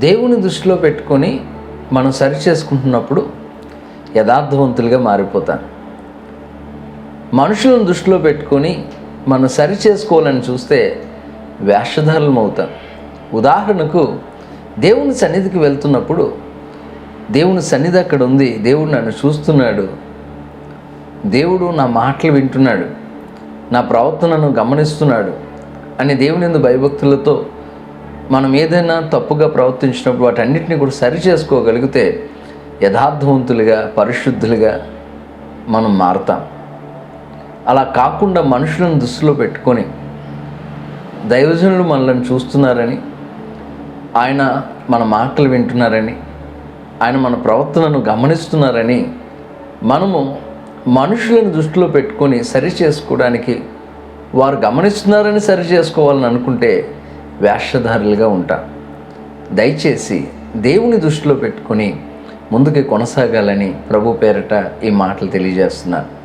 దేవుని దృష్టిలో పెట్టుకొని మనం సరి చేసుకుంటున్నప్పుడు యథార్థవంతులుగా మారిపోతాం. మనుషులను దృష్టిలో పెట్టుకొని మనం సరి చేసుకోవాలని చూస్తే వేషధారులం అవుతాం. ఉదాహరణకు దేవుని సన్నిధికి వెళ్తున్నప్పుడు దేవుని సన్నిధి అక్కడ ఉంది దేవుడు నన్ను చూస్తున్నాడు దేవుడు నా మాటలు వింటున్నాడు నా ప్రవర్తనను గమనిస్తున్నాడు అని దేవుని భయభక్తులతో మనం ఏదైనా తప్పుగా ప్రవర్తించినప్పుడు వాటన్నిటిని కూడా సరి చేసుకోగలిగితే యథార్థవంతులుగా పరిశుద్ధులుగా మనం మారతాం. అలా కాకుండా మనుషులను దృష్టిలో పెట్టుకొని దైవజనులు మనల్ని చూస్తున్నారని ఆయన మన మాటలు వింటున్నారని ఆయన మన ప్రవర్తనను గమనిస్తున్నారని మనము మనుషులను దృష్టిలో పెట్టుకొని సరి చేసుకోవడానికి వారు గమనిస్తున్నారని సరి చేసుకోవాలని అనుకుంటే వేషధారులుగా ఉంటాం. దయచేసి దేవుని దృష్టిలో పెట్టుకొని ముందుకు కొనసాగాలని ప్రభు పేరట ఈ మాటలు తెలియజేస్తున్నాను